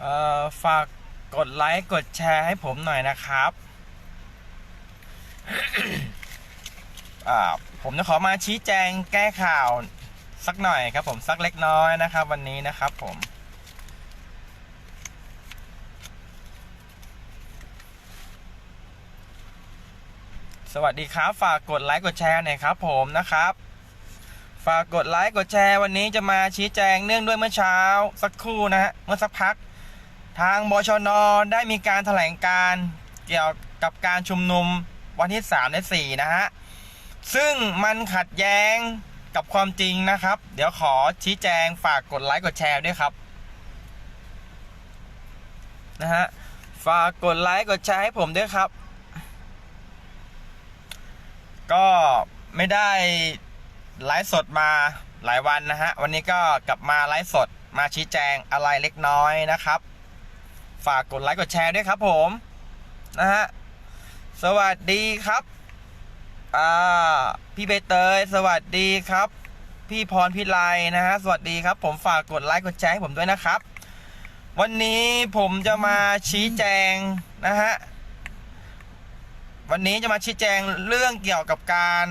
เอ่อฝากกดไลค์กดแชร์ให้ผมหน่อยนะครับผมจะขอมาชี้แจงแก้ข่าวสักหน่อยครับผมสักเล็กน้อยนะครับ วันนี้นะครับผม สวัสดีครับ ฝากกดไลค์กดแชร์หน่อยครับผมนะครับ ฝากกดไลค์กดแชร์วันนี้จะมาชี้แจงเนื่องด้วยเมื่อเช้า สักครู่นะฮะเมื่อสักพัก ทางบชนได้มีการแถลงการเกี่ยวกับการชุมนุมวันที่ 3 และ 4 นะฮะ ซึ่งมันขัดแย้งกับความจริงนะครับ เดี๋ยวขอชี้แจงฝากกดไลค์กดแชร์ด้วยครับ นะฮะ ฝากกดไลค์กดแชร์ให้ผมด้วยครับ ก็ไม่ได้ไลฟ์สดมาหลายวันนะฮะ วันนี้ก็กลับมาไลฟ์สดมาชี้แจงอะไรเล็กน้อยนะครับ ฝากกดไลค์กดแชร์ด้วยครับผม นะฮะ สวัสดีครับ อ่า พี่ใบเตย สวัสดีครับ พี่พรพิไลนะฮะ สวัสดีครับ ผมฝากกดไลค์กดแชร์ให้ผมด้วยนะครับ วันนี้ผมจะมาชี้แจงนะฮะ วันนี้จะมาชี้แจงเรื่องเกี่ยวกับการ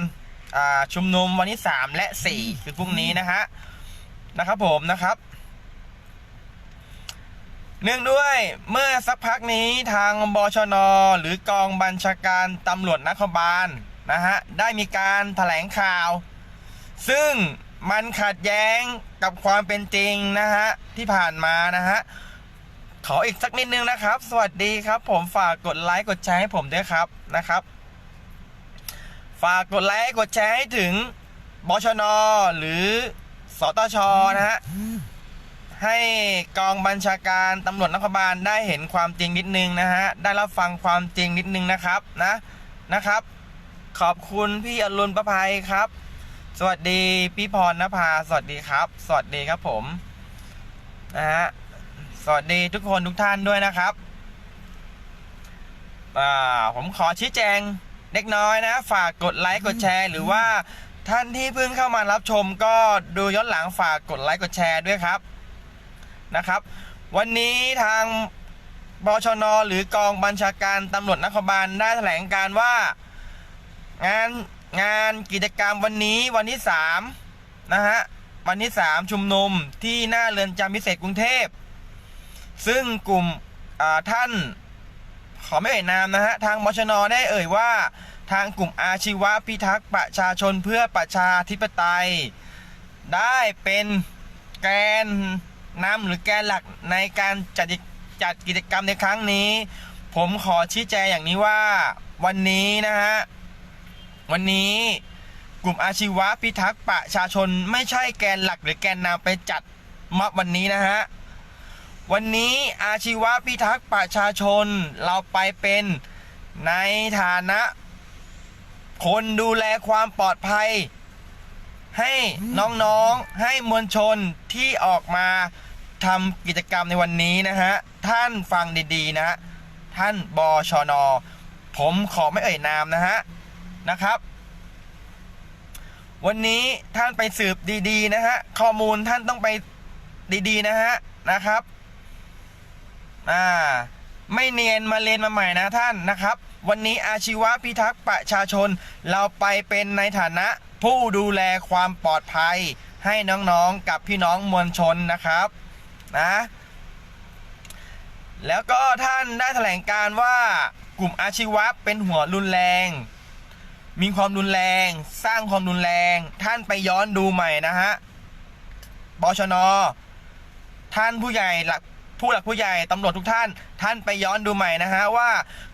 ชุมนุมวันที่ 3 และ 4 คือพรุ่งนี้นะฮะ นะครับผมนะครับ เนื่องด้วยเมื่อสักพักนี้ทางบชน หรือกองบัญชาการตำรวจนครบาลนะฮะได้มีการแถลงข่าว ซึ่งมันขัดแย้งกับความเป็นจริงนะฮะที่ผ่านมานะฮะขออีกสักนิดนึงนะครับ สวัสดีครับ ผมฝากกดไลค์กดแชร์ให้ผมด้วยครับนะครับ ฝากกดไลค์กดแชร์ให้ถึงบชน หรือสตชนะฮะ ให้กองบัญชาการตำรวจนครบาลได้เห็นความจริงนิดนึงนะฮะ ได้รับฟังความจริงนิดนึงนะครับนะนะครับ ขอบคุณพี่อรุณประภัยครับ สวัสดีพี่พรณภาสวัสดีครับ สวัสดีครับผมนะฮะสวัสดีทุกคนทุกท่านด้วยนะครับอ่าผมขอชี้แจงเล็กน้อยนะ ฝากกดไลค์กดแชร์ หรือว่าท่านที่เพิ่งเข้ามารับชมก็ดูย้อนหลังฝากกดไลค์กดแชร์ด้วยครับ นะครับ วันนี้ทางบชน หรือกองบัญชาการตำรวจนครบาลได้แถลงการว่า งานงานกิจกรรมวันนี้วันที่3นะฮะวันที่ 3 ชุมนุมที่หน้าเรือนจำพิเศษกรุงเทพ ซึ่งกลุ่มท่านขอไม่เอ่ยนามนะฮะทางบชน ได้เอ่ยว่าทางกลุ่มอาชีวะพิทักษ์ประชาชนเพื่อประชาธิปไตย ได้เป็นแกน นำหรือแกนหลักในการจัดจัดกิจกรรมในครั้งนี้ ผมขอชี้แจงอย่างนี้ว่าวันนี้นะฮะ วันนี้กลุ่มอาชีวะพิทักษ์ประชาชนไม่ใช่แกนหลักหรือแกนนำไปจัดม็อบวันนี้นะฮะ วันนี้อาชีวะพิทักษ์ประชาชนเราไปเป็นในฐานะ คนดูแลความปลอดภัย ให้น้องๆให้มวลชนที่ออกมาทำกิจกรรมในวันนี้นะฮะ ท่านฟังดีๆนะฮะ ท่านบชนผมขอไม่เอ่ยนามนะฮะ นะครับ วันนี้ท่านไปสืบดีๆนะฮะ ข้อมูลท่านต้องไปดีๆนะฮะ นะครับ อ่า ไม่เนียนมาเลนมาใหม่นะท่านนะครับ วันนี้อาชีวะพิทักษ์ประชาชน เราไปเป็นในฐานะ ผู้ดูแลความปลอดภัยให้น้องๆกับพี่น้องมวลชนนะครับนะแล้วก็ท่านได้แถลงการว่ากลุ่มอาชีวะเป็นหัวรุนแรง มีความรุนแรง สร้างความรุนแรง ท่านไปย้อนดูใหม่นะฮะบชน ท่านผู้ใหญ่หลัก ผู้หลักผู้ใหญ่ตำรวจทุกท่าน ท่านไปย้อนดูใหม่นะฮะว่า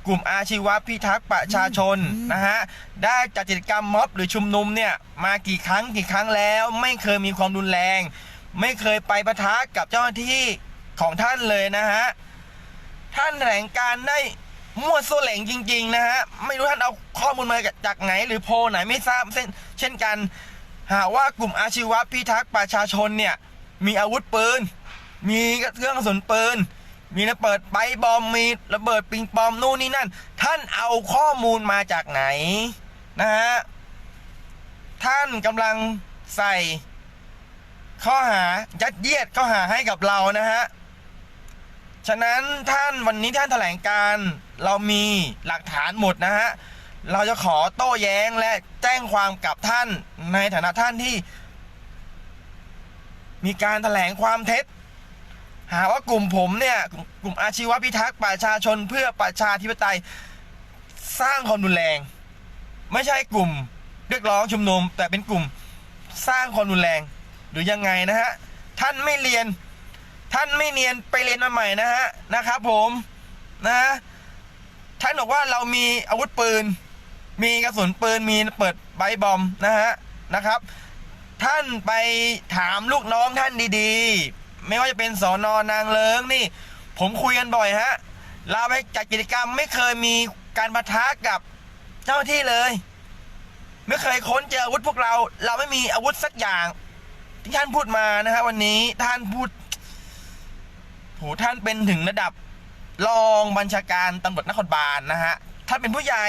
กลุ่มอาชีวะพิทักษ์ประชาชนนะฮะได้จัดกิจกรรมม็อบหรือชุมนุมเนี่ยมากี่ครั้งกี่ครั้งแล้ว ไม่เคยมีความรุนแรง ไม่เคยไปปะทะกับเจ้าหน้าที่ของท่านเลยนะฮะท่านแถลงการได้มั่วซั่วเหลงจริง ๆ นะฮะ ไม่รู้ท่านเอาข้อมูลมาจากไหน หรือโพลไหนไม่ทราบเช่นเช่นกัน หากว่ากลุ่มอาชีวะพิทักษ์ประชาชนเนี่ย มีอาวุธปืน มีเครื่องกระสุนปืน มีระเบิดไปบอม มีระเบิดปิงปองนู่นนี่นั่น ท่านเอาข้อมูลมาจากไหนนะฮะ ท่านกำลังใส่ ข้อหายัดเยียดข้อหาให้กับเรานะฮะ ฉะนั้นท่านวันนี้ท่านแถลงการเรามีหลักฐานหมดนะฮะ เราจะขอโต้แย้งและแจ้งความกับท่านในฐานะท่านที่ มีการแถลงความเท็จ หาว่ากลุ่มผมเนี่ยกลุ่มอาชีวพิทักษ์ประชาชนเพื่อประชาธิปไตยสร้างความรุนแรง ไม่ใช่กลุ่มเรียกร้องชุมนุม แต่เป็นกลุ่มสร้างความรุนแรง หรือยังไงนะฮะท่านไม่เรียน ท่านไม่เรียนไปเรียนมาใหม่นะฮะนะครับผมนะท่านบอกว่าเรามีอาวุธปืน มีกระสุนปืนมีเปิดไบบอมนะฮะนะครับ ท่านไปถามลูกน้องท่านดีๆ ไม่ว่าจะเป็นสอนอนางเลิงนี่ ผมคุยกันบ่อยฮะเราไปจัดกิจกรรมไม่เคยมีการปะทะกับเจ้าที่เลย ไม่เคยค้นเจออาวุธพวกเรา เราไม่มีอาวุธสักอย่างที่ท่านพูดมานะฮะวันนี้ท่านพูดโหท่านเป็นถึงระดับรองบัญชาการตำรวจนครบาลนะฮะท่านเป็นผู้ใหญ่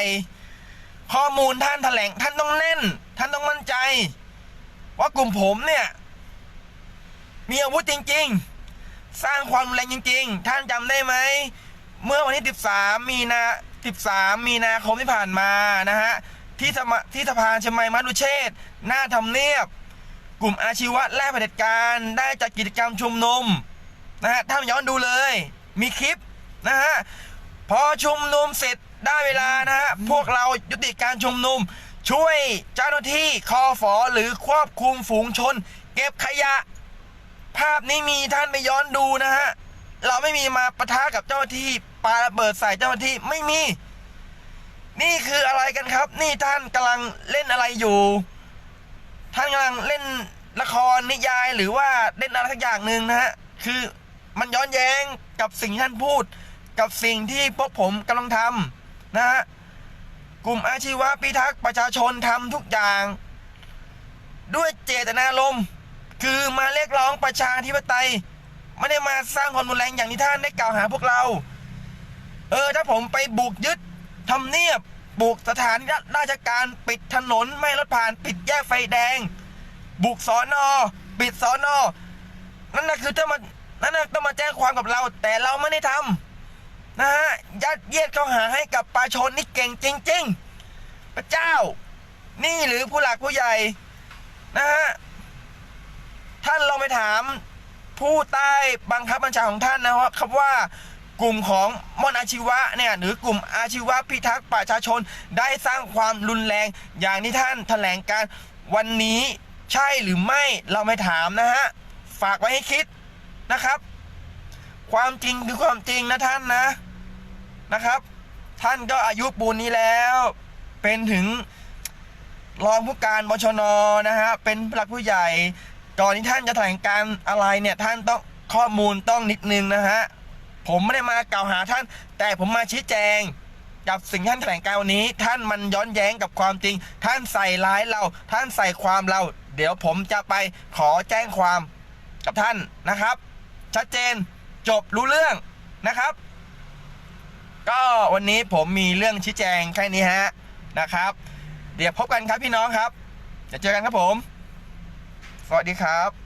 ข้อมูลท่านแถลงท่านต้องแน่น ท่านต้องมั่นใจ ว่ากลุ่มผมเนี่ย มีอาวุธจริง ๆ สร้างความรุนแรงจริง ๆ ท่านจำได้ไหม เมื่อวันที่ 13 มีนา 13 มีนาคมที่ผ่านมานะฮะ ที่สมที่สะพานเชียงใหม่มารุเชษหน้าทำเนียบ กลุ่มอาชีวะแลกเผด็จการได้จัดกิจกรรมชุมนุมนะฮะ ท่านย้อนดูเลย มีคลิปนะฮะ พอชุมนุมเสร็จได้เวลานะฮะ พวกเรายุติการชุมนุม ช่วยเจ้าหน้าที่คอฝอหรือควบคุมฝูงชน เก็บขยะ ภาพนี้มีท่านไปย้อนดูนะฮะ เราไม่มีมาปะทะกับเจ้าที่ปาระเบิดใส่เจ้าที่ไม่มี นี่คืออะไรกันครับ นี่ท่านกำลังเล่นอะไรอยู่ ท่านกำลังเล่นละครนิยายหรือว่าเล่นอะไรสักอย่างหนึ่งนะฮะ คือมันย้อนแย้งกับสิ่งที่ท่านพูด กับสิ่งที่พวกผมกำลังทำนะฮะ กลุ่มอาชีวะพิทักษ์ประชาชนทำทุกอย่าง ด้วยเจตนารมณ์ คือมาเรียกร้องประชาธิปไตย ไม่ได้มาสร้างความรุนแรงอย่างที่ท่านได้กล่าวหาพวกเรา เออ ถ้าผมไปบุกยึดทำเนียบบุกสถานราชการปิดถนนไม่รถผ่านปิดแยกไฟแดง บุกสอนอปิดสอนอนั่นน่ะคือถ้ามันนั่นน่ะต้องมาแจ้งความกับเรา แต่เราไม่ได้ทำนะฮะยัดเยียดข้อหาให้กับประชาชนนี่เก่งจริง ๆ พระเจ้า นี่หรือผู้หลักผู้ใหญ่นะฮะ ท่านลองไปถาม ผู้ใต้บังคับบัญชาของท่านนะครับว่ากลุ่มของมอนอาชีวะเนี่ยหรือกลุ่มอาชีวะพิทักษ์ประชาชนได้สร้างความรุนแรงอย่างที่ท่านแถลงการวันนี้ใช่หรือไม่เราไม่ถามนะฮะฝากไว้ให้คิดนะครับ ความจริงคือความจริงนะท่านนะนะครับ ท่านก็อายุปูนนี้แล้ว เป็นถึงรองผู้การบชนนะฮะเป็นหลักผู้ใหญ่ ก่อนที่ท่านจะแถลงการอะไรเนี่ยท่านต้องข้อมูลต้องนิดนึงนะฮะผมไม่ได้มากล่าวหาท่าน แต่ผมมาชี้แจง กับสิ่งท่านแถลงการวันนี้ ท่านมันย้อนแย้งกับความจริง ท่านใส่ร้ายเรา ท่านใส่ความเรา เดี๋ยวผมจะไปขอแจ้งความกับท่านนะครับ ชัดเจนจบรู้เรื่องนะครับ ก็วันนี้ผมมีเรื่องชี้แจงแค่นี้ฮะนะครับ เดี๋ยวพบกันครับพี่น้องครับจะเจอกันครับผม สวัสดีครับ